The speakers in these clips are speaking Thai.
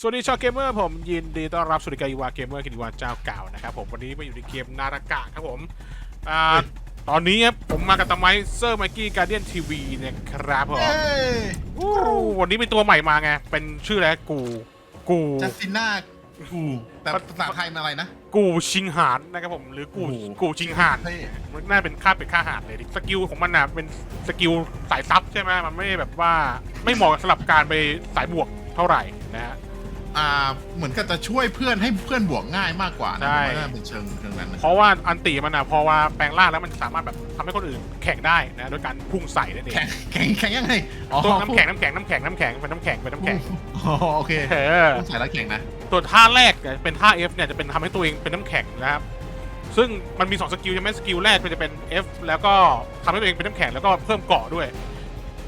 สวัสดีชาวเกมเมอร์ผมยินดีต้อนรับสุริกาอีวาเกมเมอร์กินอีวาเจ้าเก่านะครับผมวันนี้มาอยู่ในเกมนารากะครับผมอ่าตอนนี้ครับผมมากับตาไมเซอร์ไมกี้การเดียนทีวีนะครับผมเอ้ยอู้วันนี้มีตัวใหม่มาไง เป็นชื่ออะไรกู กูจัสติน่ากูแต่ภาษาไทยมันอะไรนะ กูชิงหานนะครับผมหรือกูโอ้โห กูชิงหานเท่มันน่าเป็นค่าเป็นค่าหาดเลยดิสกิลของมันนะเป็นสกิลสายซับใช่ไหมมันไม่แบบว่าไม่เหมาะสำหรับการไปสายบวกเท่าไหร่นะฮะ อ่าเหมือนกับจะช่วยเพื่อนให้เพื่อนบวกง่ายมากกว่านะใช่ไม่ได้เป็นเชิงเชิงนั้นนะเพราะว่าอันตีมันอะพอว่าแปลงร่างแล้วมันสามารถแบบทำให้คนอื่นแข่งได้นะโดยการพุ่งใส่นั่นเองแข็งแข็งแข็งยังไงอ๋อตัวน้ำแข็งน้ำแข็งน้ำแข็งน้ำแข็งเป็นน้ำแข็งเป็นน้ำแข็ง อ๋อโอเคเออ ต้องใส่แล้วแข็งนะ ตัวท่าแรกเนี่ยเป็นท่า F เนี่ยจะเป็นทำให้ตัวเองเป็นน้ำแข็งนะครับ ซึ่งมันมี 2 สกิลใช่ไหมสกิลแรกมันจะเป็น F แล้วก็ทำให้ตัวเองเป็นน้ำแข็งแล้วก็เพิ่มเกาะด้วย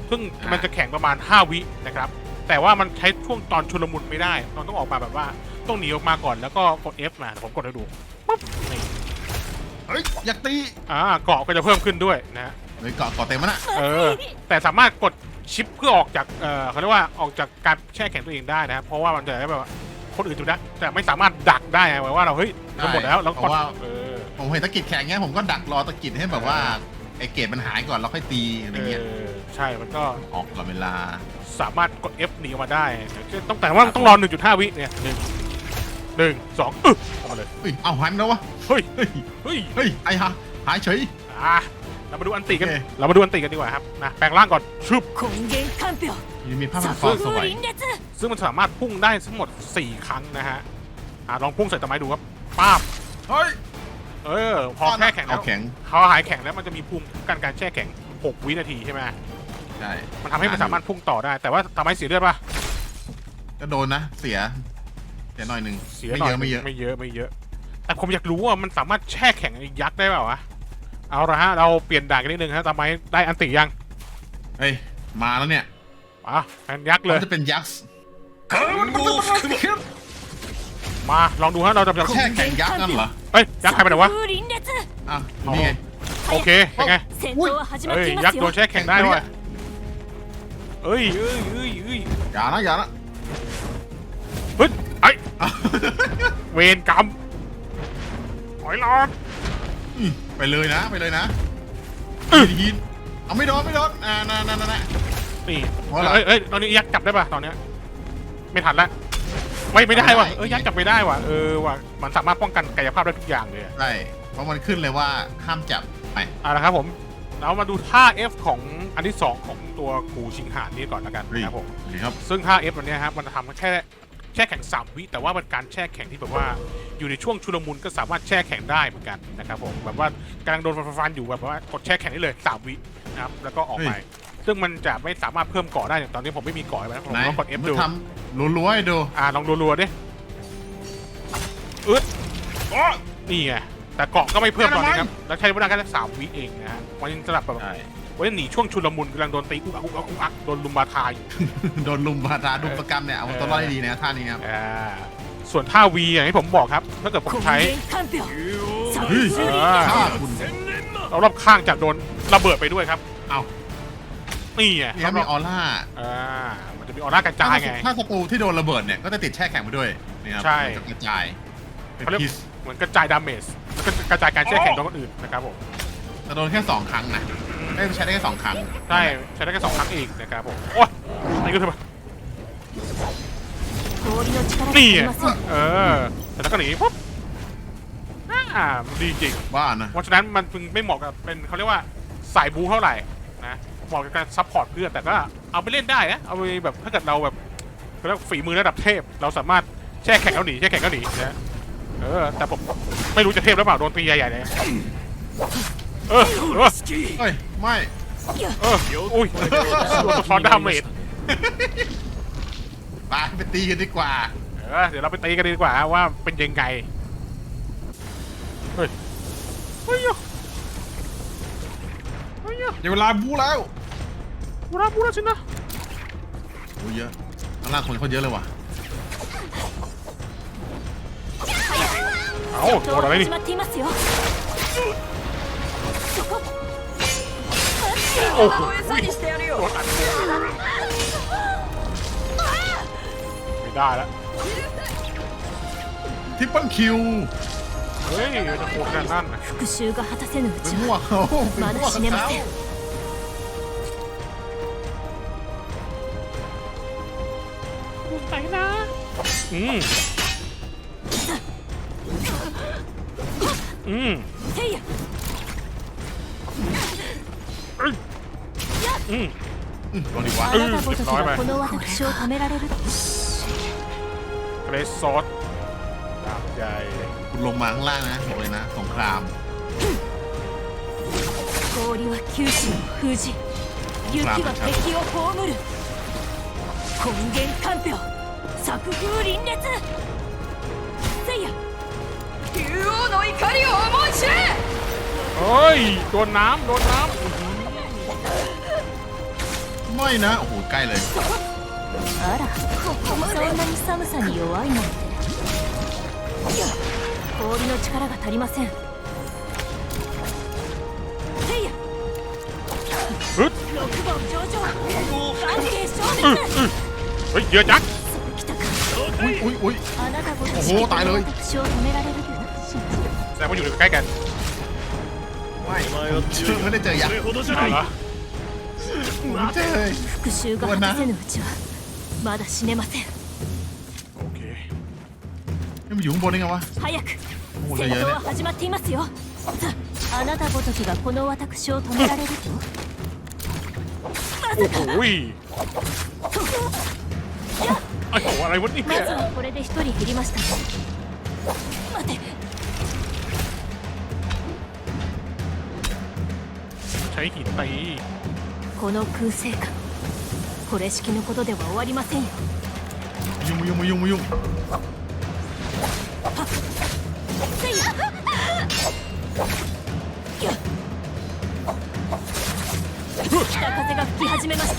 ซึ่งมันจะแข็งประมาณ 5 วินะครับ แต่ว่ามันใช้ช่วงตอนชุลมุนไม่ได้ตอนต้องออกมาแบบว่าต้องหนีออกมาก่อนแล้วก็กด F มาเดี๋ยวผมกดให้ดูปุ๊บนี่เฮ้ยอยากตีอ่าเกาะก็จะเพิ่มขึ้นด้วยนะฮะ เฮ้ยเกาะเกาะเต็มมันอะเออแต่สามารถกดชิปเพื่อออกจากเออเขาเรียกว่าออกจากการแช่แข็งตัวเองได้นะครับ เพราะว่ามันจะได้แบบว่า คนอื่นจะได้แต่ไม่สามารถดักได้ไงหมายว่าเราเฮ้ยจะหมดแล้วแล้วเพกดราะว่า เออผมเห็นตะกิดแข็งเงี้ยผมก็ดักรอตะกิดให้แบบว่าไอเกตมันหายก่อนแล้วค่อยตีอะไรเอเงี้ยอใช่มันก็ออกก่อนเวลา สามารถกด F หนีออกมาได้ต้องแต่ว่าต้องรอ 1.5 วิเนี่ยหนึ่งหนึ่งสองอึ๊บออกมาเลยเฮ้ยเอาหายไปแล้ววะเฮ้ยเฮ้ยเฮ้ยเฮ้ยไอ้ฮะหายเฉยอะ เรามาดูอันติกัน โอเค เรามาดูอันติกันดีกว่าครับนะแปลงร่างก่อนชึบ 根源看表 ยังมีภาพมัน 作 ฟอส 風 วย 凛冽 ซึ่งมันสามารถพุ่งได้ทั้งหมด 4 ครั้งนะฮะอ่ะลองพุ่งใส่ต้นไม้ดูครับป้าบ เฮ้ย เออ พอแช่แข็งแล้ว เอาแข็ง เขาหายแข็งแล้วมันจะมีภูมิคุ้มกันการแช่แข็ง 6 วินาทีใช่ไหม ใช่ มันทำให้มันสามารถพุ่งต่อได้ แต่ว่าทำให้เสียเลือดป่ะ ก็โดนนะ เสีย เสียหน่อยหนึ่ง เสีย ไม่ หน่ เยอะไม่เยอะ ไม่เยอะไม่เยอะ แต่ผมอยากรู้ว่ามันสามารถแช่แข็งไอ้ยักษ์ได้เปล่าวะ เอาละฮะ เราเปลี่ยนด่านกันนิดนึงฮะทำไมได้อันติยัง เฮ้ย มาแล้วเนี่ย อ่ะอันยักษ์เลย มันจะเป็นยักษ์ มา ลองดูฮะ เราจะจะ แช่แข็งยักษ์นั่นเหรอ เอ้ย ยักษ์ใครไปไหนวะ 作風凛冽 อ่ะนี่ไง โอเค เป็นไง 戦闘は始まっ เอ้ย ていま ยัก す ษ์โด よ นแช่แข็งได้ว่ะเอ้ยเอ้ยเอ้ยเอ้ย อย่านะอย่านะ เฮ้ยไอเวรกรรมหอยหลอด อืม ไปเลยนะไปเลยนะอื้อยินเอาไม่โดนไม่โดนอ่านั่นนั่นนั่น นี่ว่าอะไร เอ้ยเอ้ยตอนนี้ยักษ์จับได้ป่ะตอนเนี้ยไม่ทันละไม่ไม่ได้ว่ะไม่ได้เออยักษ์จับไม่ได้ว่ะเออว่ะมันสามารถป้องกันกายภาพได้ทุกอย่างเลยอะใช่เพราะมันขึ้นเลยว่าห้ามจับไปเอาละครับผมเรามาดูท่า F ของอันที่สองของตัวกูชิงหานนี่ก่อนแล้วกันนะครับผมนี่ครับ ซึ่งท่า F ตัวเนี้ยครับมันทำแค่ แช่แข็งสามวิแต่ว่ามันการแช่แข็งที่แบบว่าอยู่ในช่วงชุลมุนก็สามารถแช่แข็งได้เหมือนกันนะครับผมแบบว่ากำลังโดนฟันๆอยู่แบบว่ากดแช่แข็งได้เลยสามวินะครับแล้วก็ออกไป ซึ่งมันจะไม่สามารถเพิ่มเกาะได้อย่างตอนนี้ผมไม่มีเกาะแล้วผมไหนลองกด F มันดูทำรัวๆให้ดูอ่าลองรัวๆดิอึดอ๋อนี่ไงแต่เกาะก็ไม่เพิ่มตอนนี้ครับแล้วใช้เวลาแค่สามวิเองนะฮะมันยังสลับแบบ ว้ยหนีช่วงชุลมุนกำลังโดนตีอุ๊กอักอุกอักอุกอักโดนลุมบาทาอยู่ โดนลุมบาตราดุมประกรรมเนี่ยเอาตัวรอดให้ดีนะท่านี้ครับส่วนท่าวีอย่างที่ผมบอกครับถ้าเกิดผมใช้เฮ้ฆ่าคุณเรารอบข้างจะโดนระเบิดไปด้วยครับ เอานี่ไงเามีออร่าอ่มันจะมีออร่ากระจายไง ถ้าสกูที่โดนระเบิดเนี่ยก็จะติดแช่แข็งไปด้วยนี่ครับใช่กระจายเป็นขาเรียกพิษเหมือนกระจายดาเมจแล้วก็กระจายการแช่แข็งต่อคนอื่นนะครับผมจะโดนแค่สองครั้งนะ ได้ใช้ได้แค่สองครั้ง ใช่ใช้ได้แค่สองครั้งเองนะครับผมโอ้ยนี่ก็เถอะ 氷の力が นี่ あ ไง りません เออแต่แล้วก็หนีปุ๊บอ่ามันดีจริง บ้านะ เพราะฉะนั้นมันจึงไม่เหมาะกับเป็นเขาเรียกว่าสายบูเท่าไหร่นะเหมาะกับการซัพพอร์ตเพื่อนแต่ก็เอาไปเล่นได้นะเอาไปแบบถ้าเกิดเราแบบเขาเรียกว่าฝีมือระดับเทพ เราสามารถแช่แข็งแล้วหนีแช่แข็งแล้วหนีนะเออแต่ผมไม่รู้จะเทพหรือเปล่าโดนตีใหญ่ๆเลย เฮ้ย ไม่เอออุ้ยสอนดาเมจไปไปตีกันดีกว่า เออเดี๋ยวเราไปตีกันดีกว่าว่าเป็นยังไง เฮ้ย เฮ้ยเฮ้ยเงวเวลาบูแล้วบูราบูแล้าสินะโอ้ยเยอะข้างล่างคนเขาเยอะเลยว่ะเอาโดนอะไรนี่ 始まっていますよそこ เ โอ้โห 餌にしてやるよ โดนอัดไม่ได้แล้ว ทิปเปิลคิว เฮ้ยจะโคตรแน่นนั่นนะ 復讐が果たせぬう ไป ち มั่ว は เขาไป ま มั่ว だ死ねま เขา せん ไหนนะอืมอืม せいや อืม อืมลองดีวะ あなたごときがこの私を止められると เกรซซอสดาบใหญ่ คุณลงมาข้างล่างนะบอกเลยนะสงคราม 氷は九州を封じ雪は敵を葬る根源環境作風凛冽せいや竜王の怒りを思い知れ เฮ้ย โดนน้ำ โดนน้ ไม่นะ โอ้โห ใกล้เลย あらそんなに寒さに弱いなんて氷の力が足りませんせいやำฮึด 六番上々関係消 อืม 滅 อืมเฮ้ยเยอะจัง そうきたか อุ้ยอุ้ยอุ้ย あなたごとおきおตายเลย 私を止められると信じ แสดงว่าอยู่ใกล้กัน ไม่ผมไม่ได้เจอยักษ์ เอาละ ผมไม่เจอ 復讐が果たせぬうちはまだ死ねません โอเค นี่มันอยู่ข้างบนได้ไงวะ 早くもう戦ね闘は始まっていますよさああなたごときがこの私を止められるとま โอ้ さ โห か ยไอ้โหอะไรวะเนี่ ま ย ずはこれで一人減りましたね待て ใช้หินตี この空生観これ式のことでは終わりませんよ。よむよむよむよ。む北風が吹き始めました。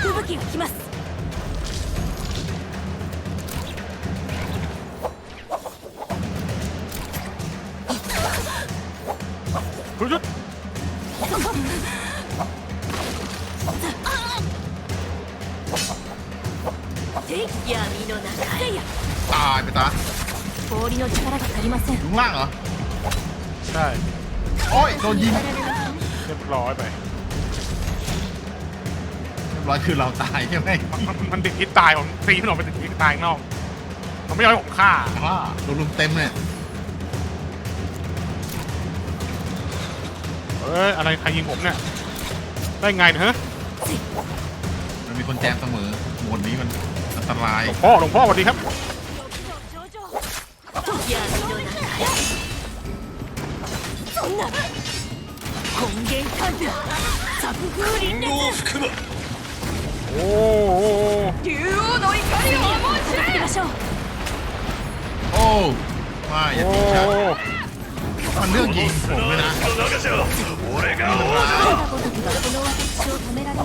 吹雪が来ます。りません อยู่ข้างล่างเหรอ ใช่ โอ้ย โดนยิง เรียบร้อยไป เรียบร้อยคือเราตายใช่ไหม มันมันมันติดทิศตายผมตีมันออกไปติดทิศตายข้างนอกมันไม่ยอมให้ผมฆ่า ว่าโดนลุมเต็มเนี่ย เอ้ยอะไรใครยิงผมเนี่ย ได้ไงเนี่ยฮะ มันมีคนแจมเสมอหมวดนี้มันอันตราย หลวงพ่อหลวงพ่อสวัสดีครับ そんな。根源ザブリン含むおーおー竜王の怒りを思い知ましょう。おまあやってた、俺が王者だ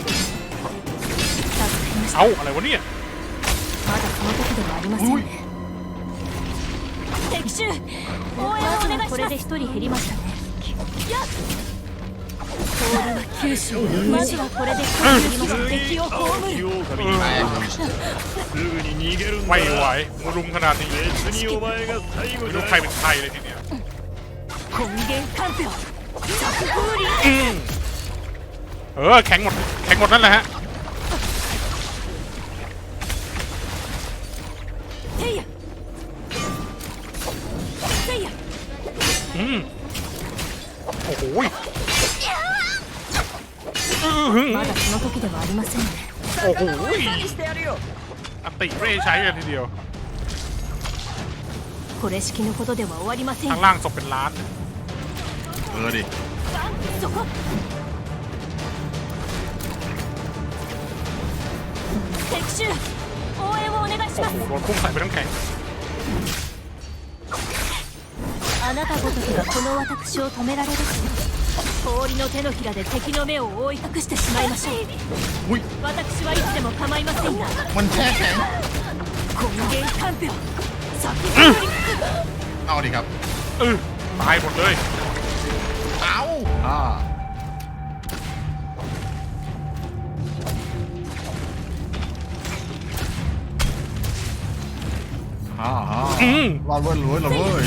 เอ้าอะไรวะเนี่ย まだその時ではありませんね敵襲応援をお願いしますこれで一人減りましたねやっ氷は九州まずはこれで一人減りました敵を葬る แตก すぐに逃げるんだ ไม่ไหวมารุมขนาดนี้ 別にお前が最後 ไม่ だ รู้ใครเป็นใครเลยทีเนี้ย 根源環境作風凛 อืมเออแข็งหมดแข็งหมดนั่นแหละฮะ หยอันติเร่ใช้กันทีเดียว これ式のことでは終わりません ข้าง よ ล่างศพเป็นล้าน เออดิ そこ敵襲応援をお願いし โอ้ ま โห す โดนพุ่งใส่ไปน้ำแข็ง あなたごときがこの私を止められるか 氷の手のひらで敵の目を覆い隠してしまいましょう อุ้ย 私はいつでも構いませんが มันแช่แข็ง 根源看病作風力 เอาดิครับ เออตายหมดเลย เอาอ่าฮ่าฮ่า อืม รอดเว้ยรวยรอดเว้ย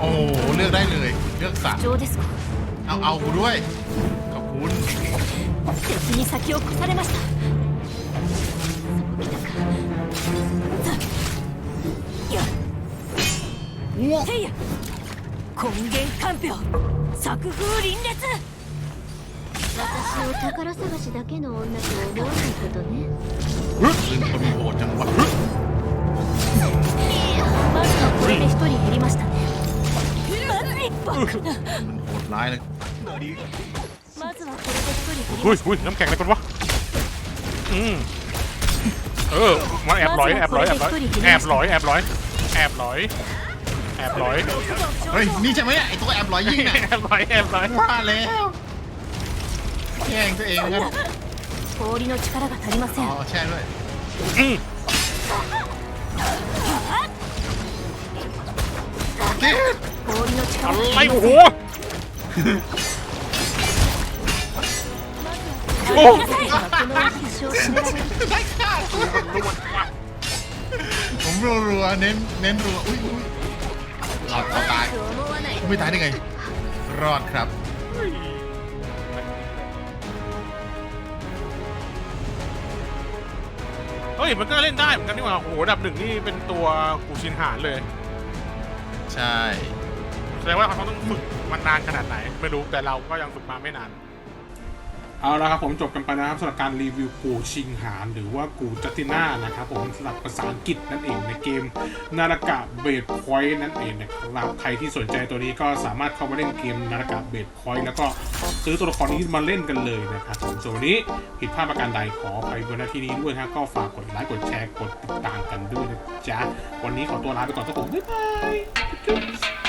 โอ้โหเลือกได้เลย เลือกสัตว์ 上ですか เอาเอากูด้วย ขอบคุณ 敵に先を越されましたそこ来たかさやせいや根源看病作風凛冽私を宝探しだけの女と思わないことね ลืมคนมีโหดจังวะ มันโหดร้ายเลย まずはこれで一人減り เฮ้ ま ย した เฮ้ยน้ำแข็งอะไรกันวะ อืมเออมาแอบร้อยแอบร้อยแอบร้อยแอบร้อยแอบร้อยแอบร้อยแอบร้อย 六号 เฮ้ย 頂上 นี่ใช่ไหมเนี่ยไอตัวแอบร้อยยิงเนี่ย แอบร้อยแอบร้อย ว่าแล้วแย่งตัวเองเหมือนกัน 氷の力が足りませ อ๋ ん อแช่ด้วย อืม เจ๊ 氷の力 อะ が ไร 足りま โอ้โห せん โอ้ なさいこの私を止められる ได้ข้าวผมรัวๆเน้นเน้นรัวอุ้ยอุ้ยรอดเอาตาย と思わない ไม่ตายได้ไง รอดครับ เฮ้ยมันก็เล่นได้เหมือนกันนี่หว่าโอ้โหอันดับหนึ่งนี่เป็นตัวกูชินหานเลย ใช่ แสดงว่าเขาต้องฝึกมันนานขนาดไหน ไม่รู้แต่เราก็ยังฝึกมาไม่นาน เอาละครับผมจบกันไปนะครับสำหรับการรีวิวกูชิงหานหรือว่ากูจัตติน่านะครับผมสำหรับภาษาอังกฤษนั่นเองในเกมนารากะเบดพอยต์นั่นเองนะครับใครที่สนใจตัวนี้ก็สามารถเข้ามาเล่นเกมนารากะเบดพอยต์แล้วก็ซื้อตัวละครนี้มาเล่นกันเลยนะครับผมส่วนวันนี้ผิดพลาดประการใดขออภัยบนหน้าที่นี้ด้วยนะก็ฝากกดไลค์กดแชร์กดติดตามกันด้วยนะจ๊ะวันนี้ขอตัวลาไปก่อนครับผมบ๊ายบาย